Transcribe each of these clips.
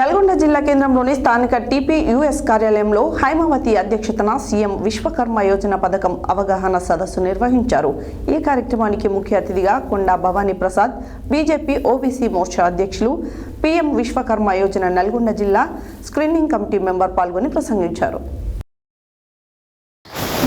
నల్గొండ జిల్లా కేంద్రంలోని స్థానిక టీపీయూఎస్ కార్యాలయంలో హైమావతి అధ్యక్షతన సీఎం విశ్వకర్మ యోజన పథకం అవగాహన సదస్సు నిర్వహించారు. ఈ కార్యక్రమానికి ముఖ్య అతిథిగా కొండా భవానీ ప్రసాద్ బీజేపీ ఓబీసీ మోర్చా అధ్యక్షులు పీఎం విశ్వకర్మ యోజన నల్గొండ జిల్లా స్క్రీనింగ్ కమిటీ మెంబర్ పాల్గొని ప్రసంగించారు.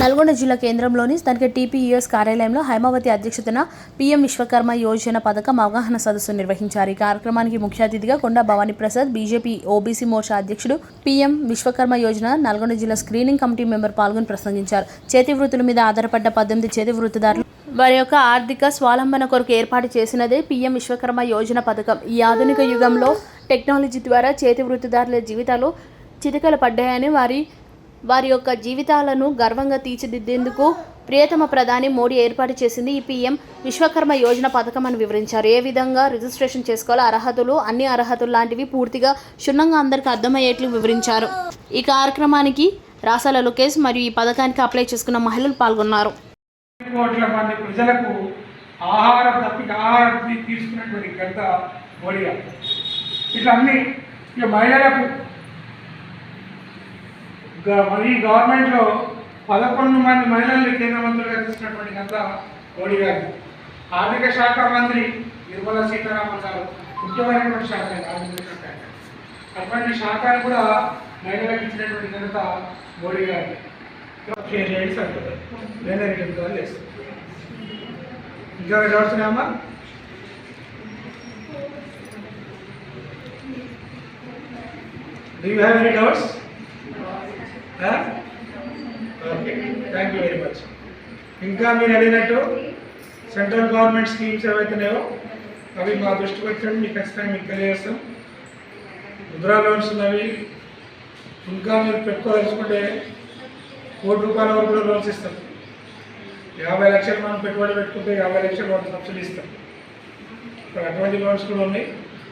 నల్గొండ జిల్లా కేంద్రంలోని స్థానిక టీపీయూఎస్ కార్యాలయంలో హైమావతి అధ్యక్షతన పీఎం విశ్వకర్మ యోజన పథకం అవగాహన సదస్సు నిర్వహించారు. ఈ కార్యక్రమానికి ముఖ్య అతిథిగా కొండ భవానీ ప్రసాద్ బీజేపీ ఓబీసీ మోర్చా అధ్యక్షుడు పీఎం విశ్వకర్మ యోజన నల్గొండ జిల్లా స్క్రీనింగ్ కమిటీ మెంబర్ పాల్గొని ప్రసంగించారు. చేతి వృత్తుల మీద ఆధారపడ్డ పద్దెనిమిది చేతి వృత్తిదారులు వారి యొక్క ఆర్థిక స్వాలంబన కొరకు ఏర్పాటు చేసినదే పీఎం విశ్వకర్మ యోజన పథకం. ఈ ఆధునిక యుగంలో టెక్నాలజీ ద్వారా చేతి వృత్తిదారుల జీవితాలు చితకలు పడ్డాయని వారి వారి యొక్క జీవితాలను గర్వంగా తీర్చిదిద్దేందుకు ప్రియతమ ప్రధాని మోడీ ఏర్పాటు చేసింది ఈ పీఎం విశ్వకర్మ యోజన పథకం అని వివరించారు. ఏ విధంగా రిజిస్ట్రేషన్ చేసుకోవాలో? అర్హతలు అన్ని అర్హతలు లాంటివి పూర్తిగా క్షుణ్ణంగా అందరికీ అర్థమయ్యేట్లు వివరించారు. ఈ కార్యక్రమానికి రాసాల లోకేష్ మరియు ఈ పథకానికి అప్లై చేసుకున్న మహిళలు పాల్గొన్నారు. కోట్ల మంది ప్రజలకు ఆహారం తప్పి ఆహారం తీసుకున్నటువంటి ఘనత మోడీ ఇట్లా అన్ని ఇక మహిళలకు ఈ గవర్నమెంట్లో పదకొండు మంది మహిళల్ని కేంద్ర మంత్రులుగా తీసుకున్నటువంటి ఘనత మోడీ గారు ఆర్థిక శాఖ మంత్రి నిర్మలా సీతారామన్ గారు ముఖ్యమైనటువంటి శాఖ ఆర్థిక శాఖ. అటువంటి శాఖను కూడా మహిళలకు ఇచ్చినటువంటి ఘనత మోడీ గారు నేనే రిటర్న్ కాల్ చేస్తాను ఇంకా డౌట్స్ ఉన్నాయమ్మా do you have any doubts okay thank you very much ఇంకా మీరు అడిగినట్టు సెంట్రల్ గవర్నమెంట్ స్కీమ్స్ ఏవైతున్నాయో అవి మా దృష్టికి వచ్చండి మీకు ఖచ్చితంగా మీకు తెలియజేస్తాం. ముద్రా లోన్స్ ఉన్నవి ఇంకా మీరు పెట్టుకోదలుచుకుంటే కోటి రూపాయల వరకు కూడా లోన్స్ ఇస్తాం. యాభై లక్షలు మనం పెట్టుబడి పెట్టుకుంటే యాభై లక్షలు వాళ్ళు సబ్సిడీ ఇస్తాం. ఇక్కడ అటువంటి లోన్స్ కూడా ఉన్నాయి.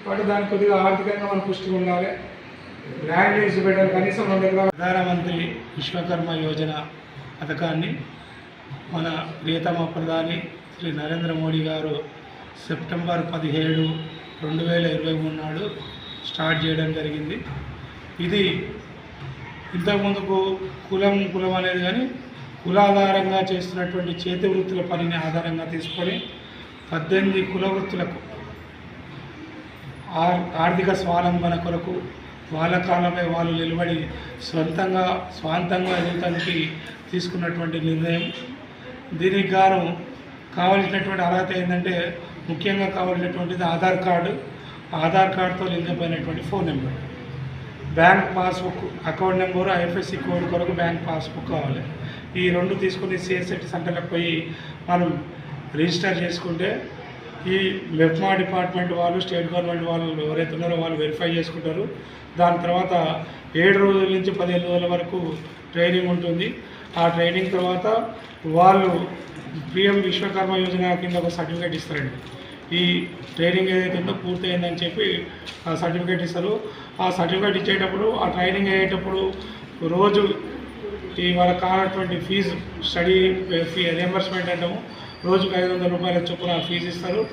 కాబట్టి దానికి కొద్దిగా ఆర్థికంగా మనం పుష్టిగా ఉండాలి. ల్యాండ్ వేసి పెట్టారు కనీసం మన దగ్గర ప్రధానమంత్రి విశ్వకర్మ యోజన పథకాన్ని మన ప్రియతమ ప్రధాని శ్రీ నరేంద్ర మోడీ గారు సెప్టెంబర్ పదిహేడు రెండు వేల ఇరవై మూడు నాడు స్టార్ట్ చేయడం జరిగింది. ఇది ఇంతకుముందుకు కులం కులం అనేది కానీ కులాధారంగా చేస్తున్నటువంటి చేతి వృత్తుల పనిని ఆధారంగా తీసుకొని పద్దెనిమిది కుల వృత్తులకు ఆర్- ఆర్థిక స్వాలంబన కొరకు వాళ్ళ కాలమే వాళ్ళు నిలబడి స్వంతంగా స్వాంతంగా ఎదుగుతానికి తీసుకున్నటువంటి నిర్ణయం. దీనికి గాను కావలసినటువంటి అర్హత ఏంటంటే ముఖ్యంగా కావలసినటువంటిది ఆధార్ కార్డు. ఆధార్ కార్డుతో లింక్ అయినటువంటి phone number. Bank passbook account number IFSC code కొరకు బ్యాంక్ పాస్బుక్ కావాలి. ఈ రెండు తీసుకుని సిఎస్ఎట్ సెంటర్లకు పోయి మనం రిజిస్టర్ చేసుకుంటే ఈ మెప్మా డిపార్ట్మెంట్ వాళ్ళు స్టేట్ గవర్నమెంట్ వాళ్ళు ఎవరైతే ఉన్నారో వాళ్ళు వెరిఫై చేసుకుంటారు. దాని తర్వాత ఏడు రోజుల నుంచి పదిహేను రోజుల వరకు ట్రైనింగ్ ఉంటుంది. ఆ ట్రైనింగ్ తర్వాత వాళ్ళు పిఎం విశ్వకర్మ యోజన కింద ఒక సర్టిఫికేట్ ఇస్తారండి. ఈ ట్రైనింగ్ ఏదైతే ఉందో పూర్తయిందని చెప్పి ఆ సర్టిఫికేట్ ఇస్తారు. ఆ సర్టిఫికేట్ ఇచ్చేటప్పుడు ఆ ట్రైనింగ్ అయ్యేటప్పుడు రోజు ఈ వాళ్ళకి కానటువంటి ఫీజు స్టడీ ఫీ రియంబర్స్మెంట్ అంటాము. రోజుకు ఐదు వందల రూపాయల చొప్పున ఫీజు ఇస్తారు.